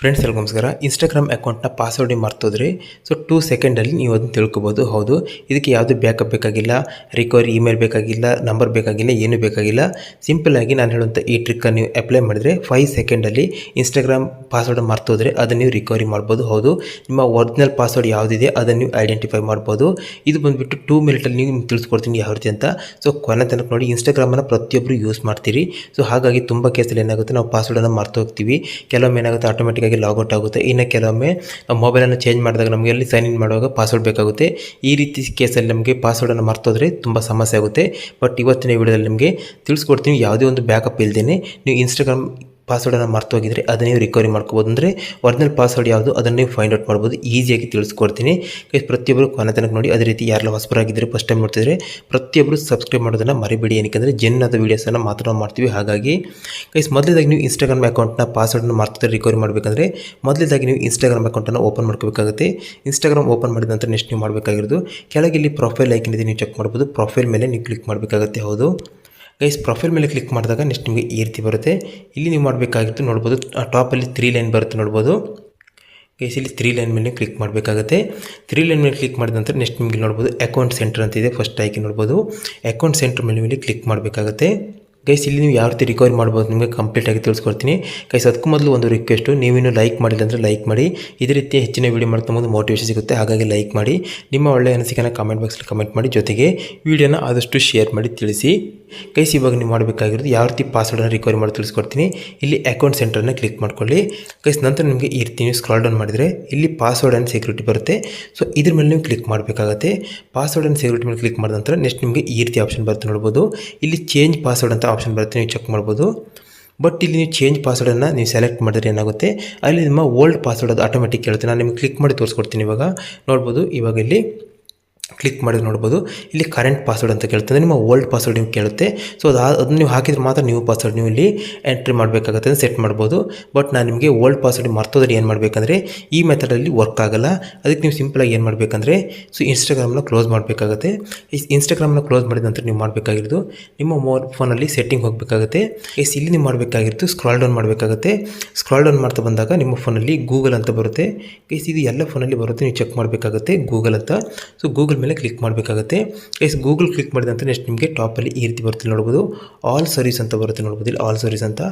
Friends ಎಲ್ಲ ನಮಸ್ಕಾರ. Instagram ಅಕೌಂಟ್ನ ಪಾಸ್ವರ್ಡ್ ಮರ್ತೋದ್ರಿ ಸೊ ಟೂ ಸೆಕೆಂಡಲ್ಲಿ ನೀವು ಅದನ್ನು ತಿಳ್ಕೊಬೋದು. ಹೌದು, ಇದಕ್ಕೆ ಯಾವುದು ಬ್ಯಾಕಪ್ ಬೇಕಾಗಿಲ್ಲ ರಿಕವರಿ ಇಮೇಲ್ ಬೇಕಾಗಿಲ್ಲ ನಂಬರ್ ಬೇಕಾಗಿಲ್ಲ, ಏನೂ ಬೇಕಾಗಿಲ್ಲ. ಸಿಂಪಲ್ ಆಗಿ ನಾನು ಹೇಳುವಂಥ ಈ ಟ್ರಿಕ್ಕನ್ನು ನೀವು ಅಪ್ಲೈ ಮಾಡಿದ್ರೆ ಫೈವ್ ಸೆಕೆಂಡಲ್ಲಿ ಇನ್ಸ್ಟಾಗ್ರಾಮ್ ಪಾಸ್ವರ್ಡ್ ಮರ್ತೋದ್ರೆ ಅದನ್ನು ನೀವು ರಿಕವರಿ ಮಾಡ್ಬೋದು. ಹೌದು, ನಿಮ್ಮ ಒರಿಜಿನಲ್ ಪಾಸ್ವರ್ಡ್ ಯಾವುದಿದೆ ಅದನ್ನು ನೀವು ಐಡೆಂಟಿಫೈ ಮಾಡ್ಬೋದು. ಇದು ಬಂದುಬಿಟ್ಟು ಟೂ ಮಿನಿಟಲ್ಲಿ ನೀವು ನಿಮ್ಗೆ ತಿಳಿಸ್ಕೊಡ್ತೀನಿ ಯಾವ ರೀತಿ ಅಂತ. ಸೊ ಕೊನೆ ತನಕ ನೋಡಿ ಇನ್ಸ್ಟಾಗ್ರಾಮನ್ನು ಪ್ರತಿಯೊಬ್ಬರು ಯೂಸ್ ಮಾಡ್ತೀರಿ. ಸೊ ಹಾಗಾಗಿ ತುಂಬ ಕೇಸಲ್ಲಿ ಏನಾಗುತ್ತೆ, ನಾವು ಪಾಸ್ವರ್ಡನ್ನು ಮರ್ತು ಹೋಗ್ತೀವಿ ಕೆಲವೊಮ್ಮೆ ಏನಾಗುತ್ತೆ ಆಟೋಮೆಟಿಕ್ಕಾಗಿ ಲಾಗೌಟ್ ಆಗುತ್ತೆ. ಇನ್ನು ಕೆಲವೊಮ್ಮೆ ನಾವು ಮೊಬೈಲನ್ನು ಚೇಂಜ್ ಮಾಡಿದಾಗ ನಮಗೆ ಅಲ್ಲಿ ಸೈನ್ ಇನ್ ಮಾಡುವಾಗ ಪಾಸ್ವರ್ಡ್ ಬೇಕಾಗುತ್ತೆ. ಈ ರೀತಿ ಕೇಸಲ್ಲಿ ನಮಗೆ ಪಾಸ್ವರ್ಡನ್ನು ಮರ್ತೋದ್ರೆ ತುಂಬ ಸಮಸ್ಯೆ ಆಗುತ್ತೆ. ಬಟ್ ಇವತ್ತಿನ ವಿಡಿಯೋದಲ್ಲಿ ನಿಮಗೆ ತಿಳಿಸ್ಕೊಡ್ತೀನಿ. ಯಾವುದೇ ಒಂದು ಬ್ಯಾಕಪ್ ಇಲ್ದೇನೆ ನೀವು ಇನ್ಸ್ಟಾಗ್ರಾಮ್ ಪಾಸ್ವರ್ಡನ್ನು ಅದನ್ನ ನೀವು ರಿಕವರಿ ಮಾಡ್ಕೋಬೋದು. ಅಂದರೆ ಒರಿಜಿನಲ್ ಪಾಸ್ವರ್ಡ್ ಯಾವುದು ಅದನ್ನೇ ಫೈಂಡ್ ಔಟ್ ಮಾಡ್ಬೋದು. ಈಸಿಯಾಗಿ ತಿಳಿಸ್ಕೊಡ್ತೀನಿ. ಪ್ರತಿಯೊಬ್ಬರು ಕೊನೆ ತನಕ ನೋಡಿ ಅದೇ ರೀತಿ ಯಾರೆಲ್ಲ ಹೊಸಬರಾಗಿದ್ದರೆ ಫಸ್ಟ್ ಟೈಮ್ ನೋಡ್ತಿದ್ರೆ ಪ್ರತಿಯೊಬ್ಬರು ಸಬ್ಸ್ಕ್ರೈಬ್ ಮಾಡೋದನ್ನು ಮರಿಬೇಡಿ. ಏನಕ್ಕೆ ಜೆನ್ನಾದ ವೀಡಿಯೋಸನ್ನು ಮಾತ್ರ ಮಾಡ್ತೀವಿ. ಹಾಗಾಗಿ ಕೈಸ್ ಮೊದಲೇದಾಗಿ ನೀವು ಇನ್ಸ್ಟಾಗ್ರಾಮ್ ಅಕೌಂಟ್ನ ಪಾಸ್ವರ್ಡನ್ನು ಮರ್ತಿದ್ರೆ ರಿಕವರಿ ಮಾಡಬೇಕಂದ್ರೆ ಮೊದಲೇದಾಗಿ ನೀವು ಇನ್ಸ್ಟಾಗ್ರಾಮ್ ಅಕೌಂಟನ್ನು ಓಪನ್ ಮಾಡ್ಕೋಬೇಕಾಗುತ್ತೆ. ಇನ್ಸ್ಟಾಗ್ರಾಮ್ ಓಪನ್ ಮಾಡಿದ ನಂತರ ನೆಕ್ಸ್ಟ್ ನೀವು ಮಾಡಬೇಕಾಗಿರೋದು. ಕೆಳಗೆ ಇಲ್ಲಿ ಪ್ರೊಫೈಲ್ ಐಕನ್ ಇದೆ, ನೀವು ಚೆಕ್ ಮಾಡ್ಬೋದು. ಪ್ರೊಫೈಲ್ ಮೇಲೆ ನೀವು ಕ್ಲಿಕ್ ಮಾಡಬೇಕಾಗುತ್ತೆ. ಹೌದು. ಗೈಸ್ ಪ್ರೊಫೈಲ್ ಮೇಲೆ ಕ್ಲಿಕ್ ಮಾಡಿದಾಗ ನೆಕ್ಸ್ಟ್ ನಿಮಗೆ ಈ ರೀತಿ ಬರುತ್ತೆ. ಇಲ್ಲಿ ನೀವು ಮಾಡಬೇಕಾಗಿತ್ತು ನೋಡ್ಬೋದು ಟಾಪಲ್ಲಿ ತ್ರೀ ಲೈನ್ ಬರುತ್ತೆ ನೋಡ್ಬೋದು. ಗೈಸ್ ಇಲ್ಲಿ ತ್ರೀ ಲೈನ್ ಮೇಲೆ ಕ್ಲಿಕ್ ಮಾಡಬೇಕಾಗುತ್ತೆ. ತ್ರೀ ಲೈನ್ ಮೇಲೆ ಕ್ಲಿಕ್ ಮಾಡಿದ ನಂತರ ನೆಕ್ಸ್ಟ್ ನಿಮಗೆ ನೋಡ್ಬೋದು ಅಕೌಂಟ್ ಸೆಂಟರ್ ಅಂತ ಇದೆ ಫಸ್ಟ್ ಆಯ್ಕೆ ನೋಡ್ಬೋದು. ಅಕೌಂಟ್ ಸೆಂಟರ್ ಮೇಲೆ ಮೇಲೆ ಕ್ಲಿಕ್ ಮಾಡಬೇಕಾಗುತ್ತೆ. ಗೈಸ್ ಇಲ್ಲಿ ನೀವು ಯಾವ ರೀತಿ ರಿಕವರಿ ಮಾಡ್ಬೋದು ನಿಮಗೆ ಕಂಪ್ಲೀಟಾಗಿ ತಿಳಿಸ್ಕೊಡ್ತೀನಿ. ಗೈಸ್ ಅದಕ್ಕೂ ಮೊದಲು ಒಂದು ರಿಕ್ವೆಸ್ಟು ನೀವೇನು ಲೈಕ್ ಮಾಡಿಲ್ಲ ಅಂದರೆ ಲೈಕ್ ಮಾಡಿ. ಇದೇ ರೀತಿ ಹೆಚ್ಚಿನ ವೀಡಿಯೋ ಮಾಡ್ಕೊಂಬೋದು ಮೋಟಿವೇಶನ್ ಸಿಗುತ್ತೆ, ಹಾಗಾಗಿ ಲೈಕ್ ಮಾಡಿ. ನಿಮ್ಮ ಒಳ್ಳೆಯ ಅನಿಸಿಕೆನ ಕಮೆಂಟ್ ಬಾಕ್ಸಲ್ಲಿ ಕಮೆಂಟ್ ಮಾಡಿ. ಜೊತೆಗೆ ವಿಡಿಯೋನ ಆದಷ್ಟು ಶೇರ್ ಮಾಡಿ, ತಿಳಿಸಿ. ಗೈಸ್ ಇವಾಗ ನೀವು ಮಾಡಬೇಕಾಗಿರೋದು ಯಾವ ರೀತಿ ಪಾಸ್ವರ್ಡನ್ನು ರಿಕವರಿ ಮಾಡಿ ತಿಳಿಸ್ಕೊಡ್ತೀನಿ. ಇಲ್ಲಿ ಅಕೌಂಟ್ ಸೆಂಟರ್ನ ಕ್ಲಿಕ್ ಮಾಡ್ಕೊಳ್ಳಿ. ಕೈಸ್ ನಂತರ ನಿಮಗೆ ಈ ರೀತಿ ನೀವು ಸ್ಕ್ರಾಲ್ ಡೌನ್ ಮಾಡಿದರೆ ಇಲ್ಲಿ ಪಾಸ್ವರ್ಡ್ ಆ್ಯಂಡ್ ಸೆಕ್ಯೂರಿಟಿ ಬರುತ್ತೆ. ಸೊ ಇದ್ರ ಮೇಲೆ ನೀವು ಕ್ಲಿಕ್ ಮಾಡಬೇಕಾಗುತ್ತೆ. ಪಾಸ್ವರ್ಡ್ ಆ್ಯಂಡ್ ಸೆಕ್ಯೂರಿಟಿ ಮೇಲೆ ಕ್ಲಿಕ್ ಮಾಡಿದ ನಂತರ ನೆಕ್ಸ್ಟ್ ನಿಮಗೆ ಈ ರೀತಿ ಆಪ್ಷನ್ ಬರುತ್ತೆ ನೋಡ್ಬೋದು. ಇಲ್ಲಿ ಚೇಂಜ್ ಪಾಸ್ವರ್ಡ್ ಅಂತ ಆಪ್ಷನ್ ಬರುತ್ತೆ, ನೀವು ಚೆಕ್ ಮಾಡ್ಬೋದು. ಬಟ್ ಇಲ್ಲಿ ನೀವು ಚೇಂಜ್ ಪಾಸ್ವರ್ಡನ್ನು ನೀವು ಸೆಲೆಕ್ಟ್ ಮಾಡಿದ್ರೆ ಏನಾಗುತ್ತೆ? ಅಲ್ಲಿ ನಿಮ್ಮ ಓಲ್ಡ್ ಪಾಸ್ವರ್ಡ್ ಅದು ಆಟೋಮೆಟಿಕ್ ಕೇಳುತ್ತೆ. ನಾನು ನಿಮಗೆ ಕ್ಲಿಕ್ ಮಾಡಿ ತೋರಿಸ್ಕೊಡ್ತೀನಿ ಇವಾಗ. ನೋಡ್ಬೋದು, ಇವಾಗ ಇಲ್ಲಿ ಕ್ಲಿಕ್ ಮಾಡಿದ್ರೆ ನೋಡ್ಬೋದು. ಇಲ್ಲಿ ಕರೆಂಟ್ ಪಾಸ್ವರ್ಡ್ ಅಂತ ಕೇಳ್ತದೆ ನಿಮ್ಮ ಓಲ್ಡ್ ಪಾಸ್ವರ್ಡ್ ನೀವು ಕೇಳುತ್ತೆ. ಸೊ ಅದು ಅದನ್ನು ನೀವು ಹಾಕಿದ್ರೆ ಮಾತ್ರ ನೀವು ಪಾಸ್ವರ್ಡ್ ನೀವು ಇಲ್ಲಿ ಎಂಟ್ರಿ ಮಾಡಬೇಕಾಗುತ್ತೆ ಸೆಟ್ ಮಾಡ್ಬೋದು. ಬಟ್ ನಾನು ನಿಮಗೆ ಓಲ್ಡ್ ಪಾಸ್ವರ್ಡ್ ಮರ್ತೋದ್ರೆ ಏನು ಮಾಡಬೇಕಂದ್ರೆ, ಈ ಮೆಥಡಲ್ಲಿ ವರ್ಕ್ ಆಗಲ್ಲ. ಅದಕ್ಕೆ ನೀವು ಸಿಂಪಲಾಗಿ ಏನು ಮಾಡಬೇಕಂದ್ರೆ ಸೊ ಇನ್ಸ್ಟಾಗ್ರಾಮ್ನ ಕ್ಲೋಸ್ ಮಾಡಬೇಕಾಗುತ್ತೆ. ಇನ್ಸ್ಟಾಗ್ರಾಮ್ನ ಕ್ಲೋಸ್ ಮಾಡಿದ ನಂತರ ನೀವು ಮಾಡಬೇಕಾಗಿರೋದು, ನಿಮ್ಮ ಮೊಬೈಲ್ ಫೋನಲ್ಲಿ ಸೆಟ್ಟಿಂಗ್ ಹೋಗಬೇಕಾಗುತ್ತೆ. ಎಸ್ ಇಲ್ಲಿ ನೀವು ಮಾಡಬೇಕಾಗಿರೋದು ಸ್ಕ್ರಾಲ್ ಡೌನ್ ಮಾಡಬೇಕಾಗುತ್ತೆ. ಸ್ಕ್ರಾಲ್ ಡೌನ್ ಮಾಡ್ತಾ ಬಂದಾಗ ನಿಮ್ಮ ಫೋನಲ್ಲಿ ಗೂಗಲ್ ಅಂತ ಬರುತ್ತೆ. ಎಸ್ ಇದು ಎಲ್ಲ ಫೋನಲ್ಲಿ ಬರುತ್ತೆ. ನೀವು ಚೆಕ್ ಮಾಡಬೇಕಾಗುತ್ತೆ ಗೂಗಲ್ ಅಂತ. ಸೊ ಗೂಗಲ್ ಮೇಲೆ ಕ್ಲಿಕ್ ಮಾಡಬೇಕಾಗುತ್ತೆ. ಎಸ್ ಗೂಗಲ್ ಕ್ಲಿಕ್ ಮಾಡಿದ ನಂತರ ನೆಕ್ಸ್ಟ್ ನಿಮಗೆ ಟಾಪಲ್ಲಿ ಈ ರೀತಿ ಬರುತ್ತೆ ನೋಡ್ಬೋದು. ಆಲ್ ಸರ್ವಿಸ್ ಅಂತ ಬರುತ್ತೆ ನೋಡ್ಬೋದು ಇಲ್ಲಿ ಆಲ್ ಸರ್ವಿಸ್ ಅಂತ.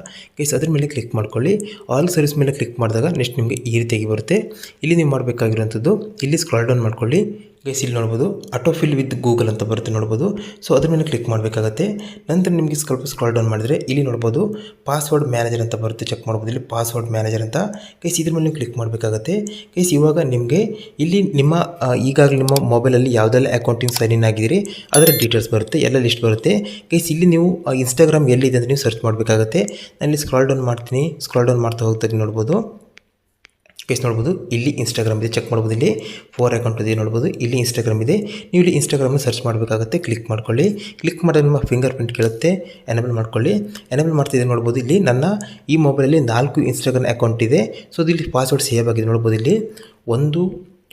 ಎಸ್ ಅದ್ರ ಮೇಲೆ ಕ್ಲಿಕ್ ಮಾಡ್ಕೊಳ್ಳಿ. ಆಲ್ ಸರ್ವಿಸ್ ಮೇಲೆ ಕ್ಲಿಕ್ ಮಾಡಿದಾಗ ನೆಕ್ಸ್ಟ್ ನಿಮಗೆ ಈ ರೀತಿಯಾಗಿ ಬರುತ್ತೆ. ಇಲ್ಲಿ ನೀವು ಮಾಡಬೇಕಾಗಿರುವಂಥದ್ದು, ಇಲ್ಲಿ ಸ್ಕ್ರಾಲ್ ಡೌನ್ ಮಾಡ್ಕೊಳ್ಳಿ. ಗೈಸ್ ಇಲ್ಲಿ ನೋಡ್ಬೋದು. ಆಟೋಫಿಲ್ ವಿತ್ ಗೂಗಲ್ ಅಂತ ಬರುತ್ತೆ ನೋಡ್ಬೋದು. ಸೊ ಅದ್ರ ಮೇಲೆ ಕ್ಲಿಕ್ ಮಾಡಬೇಕಾಗುತ್ತೆ. ನಂತರ ನಿಮಗೆ ಸ್ವಲ್ಪ ಸ್ಕ್ರಾಲ್ ಡೌನ್ ಮಾಡಿದರೆ ಇಲ್ಲಿ ನೋಡ್ಬೋದು. ಪಾಸ್ವರ್ಡ್ ಮ್ಯಾನೇಜರ್ ಅಂತ ಬರುತ್ತೆ. ಚೆಕ್ ಮಾಡ್ಬೋದು. ಇಲ್ಲಿ ಪಾಸ್ವರ್ಡ್ ಮ್ಯಾನೇಜರ್ ಅಂತ. ಗೈಸ್ ಇದ್ರ ಮೇಲೆ ಕ್ಲಿಕ್ ಮಾಡಬೇಕಾಗುತ್ತೆ. ಗೈಸ್ ಇವಾಗ ನಿಮಗೆ ಇಲ್ಲಿ ನಿಮ್ಮ ಈಗಾಗಲೇ ನಿಮ್ಮ ಮೊಬೈಲಲ್ಲಿ ಯಾವುದೆಲ್ಲ ಅಕೌಂಟಿಂಗ್ ಸೈನ್ ಇನ್ ಆಗಿದ್ದೀರಿ, ಅದರ ಡೀಟೇಲ್ಸ್ ಬರುತ್ತೆ. ಎಲ್ಲ ಲಿಸ್ಟ್ ಬರುತ್ತೆ. ಗೈಸ್ ಇಲ್ಲಿ ನೀವು ಇನ್ಸ್ಟಾಗ್ರಾಮ್ ಎಲ್ಲಿದೆ ಅಂತ ನೀವು ಸರ್ಚ್ ಮಾಡಬೇಕಾಗುತ್ತೆ. ನಾನು ಇಲ್ಲಿ ಸ್ಕ್ರಾಲ್ ಡೌನ್ ಮಾಡ್ತೀನಿ. ಸ್ಕ್ರಾಲ್ ಡೌನ್ ಮಾಡ್ತಾ ಹೋಗ್ತಾ ನೋಡ್ಬೋದು. ಕೇಸ್ ನೋಡ್ಬೋದು, ಇಲ್ಲಿ ಇನ್ಸ್ಟಾಗ್ರಾಮ್ ಇದೆ ಚೆಕ್ ಮಾಡ್ಬೋದು ಇಲ್ಲಿ. ಫೋರ್ ಅಕೌಂಟ್ ಇದೆ ನೋಡ್ಬೋದು, ಇಲ್ಲಿ ಇನ್ಸ್ಟಾಗ್ರಾಮ್ ಇದೆ. ನೀವು ಇಲ್ಲಿ ಇನ್ಸ್ಟಾಗ್ರಾಮ್ನ ಸರ್ಚ್ ಮಾಡಬೇಕಾಗುತ್ತೆ ಕ್ಲಿಕ್ ಮಾಡ್ಕೊಳ್ಳಿ. ಕ್ಲಿಕ್ ಮಾಡಿದ ನಿಮ್ಮ ಫಿಂಗರ್ ಪ್ರಿಂಟ್ ಕೇಳುತ್ತೆ ಎನೇಬಲ್ ಮಾಡ್ಕೊಳ್ಳಿ. ಎನೇಬಲ್ ಮಾಡ್ತಿದ್ದೆ ನೋಡ್ಬೋದು ಇಲ್ಲಿ ನನ್ನ ಈ ಮೊಬೈಲಲ್ಲಿ ನಾಲ್ಕು ಇನ್ಸ್ಟಾಗ್ರಾಮ್ ಅಕೌಂಟ್ ಇದೆ. ಸೊ ಇಲ್ಲಿ ಪಾಸ್ವರ್ಡ್ ಸೇವ್ ಆಗಿದೆ ನೋಡ್ಬೋದು ಇಲ್ಲಿ. ಒಂದು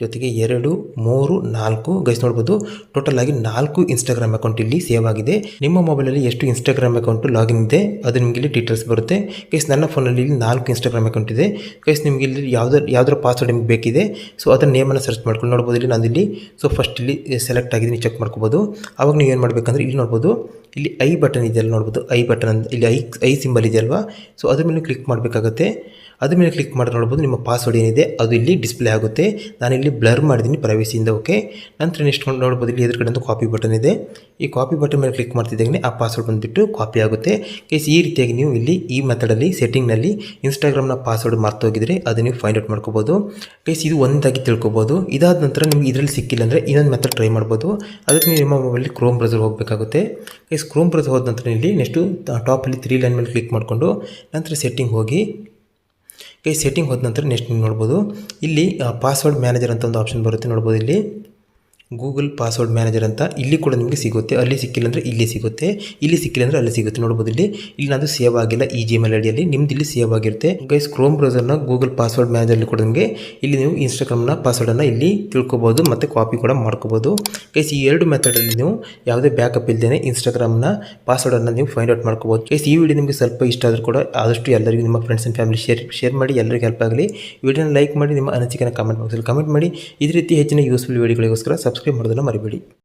ಜೊತೆಗೆ ಎರಡು, ಮೂರು, ನಾಲ್ಕು, ಗೈಸ್ ನೋಡ್ಬೋದು ಟೋಟಲ್ ಆಗಿ ನಾಲ್ಕು ಇನ್ಸ್ಟಾಗ್ರಾಮ್ ಅಕೌಂಟ್ ಇಲ್ಲಿ ಸೇವ್ ಆಗಿದೆ. ನಿಮ್ಮ ಮೊಬೈಲಲ್ಲಿ ಎಷ್ಟು ಇನ್ಸ್ಟಾಗ್ರಾಮ್ ಅಕೌಂಟು ಲಾಗಿನ್ ಇದೆ, ಅದು ನಿಮಗೆ ಇಲ್ಲಿ ಡೀಟೇಲ್ಸ್ ಬರುತ್ತೆ. ಗೈಸ್, ನನ್ನ ಫೋನಲ್ಲಿ ಇಲ್ಲಿ ನಾಲ್ಕು ಇನ್ಸ್ಟಾಗ್ರಾಮ್ ಅಕೌಂಟ್ ಇದೆ. ಗೈಸ್, ನಿಮಗೆ ಇಲ್ಲಿ ಯಾವುದರ ಯಾವುದರ ಪಾಸ್ವರ್ಡ್ ನಿಮ್ಗೆ ಬೇಕಿದೆ ಸೊ ಅದರ ನೇಮನ್ನು ಸರ್ಚ್ ಮಾಡ್ಕೊಂಡು ನೋಡ್ಬೋದು ಇಲ್ಲಿ ನಾನು ಇಲ್ಲಿ ಸೊ ಫಸ್ಟ್ ಇಲ್ಲಿ ಸೆಲೆಕ್ಟ್ ನೀವು ಚೆಕ್ ಮಾಡ್ಕೋಬೋದು. ಅವಾಗ ನೀವು ಏನು ಮಾಡಬೇಕಂದ್ರೆ ಇಲ್ಲಿ ನೋಡ್ಬೋದು, ಇಲ್ಲಿ ಐ ಬಟನ್ ಇದೆಯಲ್ಲ ನೋಡ್ಬೋದು. ಐ ಬಟನ್ ಇಲ್ಲಿ ಐ ಐ ಸಿಂಬಲ್ ಇದೆಯಲ್ವಾ ಸೊ ಅದ್ರ ಮೇಲೆ ಕ್ಲಿಕ್ ಮಾಡಬೇಕಾಗುತ್ತೆ. ಅದ್ರ ಮೇಲೆ ಕ್ಲಿಕ್ ಮಾಡಿ ನೋಡ್ಬೋದು, ನಿಮ್ಮ ಪಾಸ್ವರ್ಡ್ ಏನಿದೆ ಅದು ಇಲ್ಲಿ ಡಿಸ್ಪ್ಲೇ ಆಗುತ್ತೆ. ನಾನು ಇಲ್ಲಿ ಬ್ಲರ್ ಮಾಡಿದ್ದೀನಿ ಪ್ರೈವಸಿಯಿಂದ ಓಕೆ ನಂತರ ನೆಕ್ಸ್ಟ್ ನೋಡ್ಬೋದು, ಇಲ್ಲಿ ಎದುರುಗಡೆ ಒಂದು ಕಾಪಿ ಬಟನ್ ಇದೆ. ಈ ಕಾಪಿ ಬಟನ್ ಮೇಲೆ ಕ್ಲಿಕ್ ಮಾಡ್ತಿದ್ದಂಗೆ ಆ ಪಾಸ್ವರ್ಡ್ ಬಂದುಬಿಟ್ಟು ಕಾಪಿ ಆಗುತ್ತೆ. ಕೇಸ್ ಈ ರೀತಿಯಾಗಿ ನೀವು ಇಲ್ಲಿ ಈ ಮೆಥಡಲ್ಲಿ ಸೆಟ್ಟಿಂಗ್ನಲ್ಲಿ ಇನ್ಸ್ಟಾಗ್ರಾಮ್ನ ಪಾಸ್ವರ್ಡ್ ಮರ್ತೋಗಿದ್ರೆ ಅದು ನೀವು ಫೈಂಡ್ ಔಟ್ ಮಾಡ್ಕೋಬೋದು. ಕೇಸ್ ಇದು ಒಂದಾಗಿ ತಿಳ್ಕೊಬೋದು. ಇದಾದ ನಂತರ ನಿಮ್ಗೆ ಇದರಲ್ಲಿ ಸಿಕ್ಕಿಲ್ಲ ಅಂದರೆ ಇನ್ನೊಂದು ಮೆಥಡ್ ಟ್ರೈ ಮಾಡ್ಬೋದು. ಅದಕ್ಕೆ ನೀವು ನಿಮ್ಮ ಮೊಬೈಲ್ ಕ್ರೋಮ್ ಬ್ರೌಸರ್ ಹೋಗಬೇಕಾಗುತ್ತೆ. ಕೇಸ್ ಕ್ರೋಮ್ ಬ್ರೌಸರ್ ಹೋದ ನಂತರ ಇಲ್ಲಿ ನೆಕ್ಸ್ಟು ಟಾಪಲ್ಲಿ ತ್ರೀ ಲೈನ್ ಮೇಲೆ ಕ್ಲಿಕ್ ಮಾಡಿಕೊಂಡು, ನಂತರ ಸೆಟ್ಟಿಂಗ್ ಹೋಗಿ ಕೈ ಸೆಟ್ಟಿಂಗ್ ಹೋದ ನಂತರ ನೆಕ್ಸ್ಟ್ ನೀವು ನೋಡ್ಬೋದು. ಇಲ್ಲಿ ಪಾಸ್ವರ್ಡ್ ಮ್ಯಾನೇಜರ್ ಅಂತ ಒಂದು ಆಪ್ಷನ್ ಬರುತ್ತೆ ನೋಡ್ಬೋದು ಇಲ್ಲಿ. ಗೂಗಲ್ ಪಾಸ್ವರ್ಡ್ ಮ್ಯಾನೇಜರ್ ಅಂತ ಇಲ್ಲಿ ಕೂಡ ನಿಮಗೆ ಸಿಗುತ್ತೆ. ಅಲ್ಲಿ ಸಿಕ್ಕಿಲ್ಲ ಅಂದರೆ ಇಲ್ಲಿ ಸಿಗುತ್ತೆ. ಇಲ್ಲಿ ಸಿಕ್ಕಿಲ್ಲ ಅಂದರೆ ಅಲ್ಲಿ ಸಿಗುತ್ತೆ. ನೋಡ್ಬೋದು ಇಲ್ಲಿ. ಇಲ್ಲಿ ನಾನು ಸೇವ್ ಆಗಿಲ್ಲ ಈ ಜಿಮೇಲ್ ಐಡಿಯಲ್ಲಿ. ನಿಮ್ದು ಇಲ್ಲಿ ಸೇವ್ ಆಗಿರುತ್ತೆ. ಗೈಸ್ ಕ್ರೋಮ್ ಬ್ರೌಸರ್ನ ಗೂಗಲ್ ಪಾಸ್ವರ್ಡ್ ಮ್ಯಾನೇಜರ್ಲಿ ಕೂಡ ನಿಮಗೆ ಇಲ್ಲಿ ನೀವು ಇನ್ಸ್ಟಾಗ್ರಾಮ್ನ ಪಾಸ್ವರ್ಡನ್ನು ಇಲ್ಲಿ ತಿಳ್ಕೊಬೋದು ಮತ್ತು ಕಾಪಿ ಕೂಡ ಮಾಡ್ಕೋಬೋದು. ಗೈಸ್ ಈ ಎರಡು ಮೆಥಡಲ್ಲಿ ನೀವು ಯಾವುದೇ ಬ್ಯಾಕಪ್ ಇಲ್ಲದೇ ಇನ್ಸ್ಟಾಗ್ರಾಮ್ನ ಪಾಸ್ವರ್ಡನ್ನು ನೀವು ಫೈಂಡ್ ಔಟ್ ಮಾಡ್ಕೋಬೋದು. ಗೈಸ್ ಈ ವಿಡಿಯೋ ನಿಮಗೆ ಸ್ವಲ್ಪ ಇಷ್ಟ ಆದರೂ ಕೂಡ ಆದಷ್ಟು ಎಲ್ಲರಿಗೂ ನಿಮ್ಮ friends and family share share ಮಾಡಿ ಎಲ್ಲರಿಗೂ ಹೆಲ್ಪ್ ಆಗಲಿ. ವಿಡಿಯೋನ ಲೈಕ್ ಮಾಡಿ ನಿಮ್ಮ ಅನಿಸಿಕೆನ ಕಮೆಂಟ್ ಬಾಕ್ಸಲ್ಲಿ ಕಮೆಂಟ್ ಮಾಡಿ. ಇದೇ ರೀತಿ ಹೆಚ್ಚಿನ ಯೂಸ್ಫುಲ್ ವಿಡಿಯೋಗಳಿಗೋಸ್ಕರ ಸಬ್ಸ್ಕ್ರೈಬ್ ಮಾಡೋದನ್ನು ಮರಿಬೇಡಿ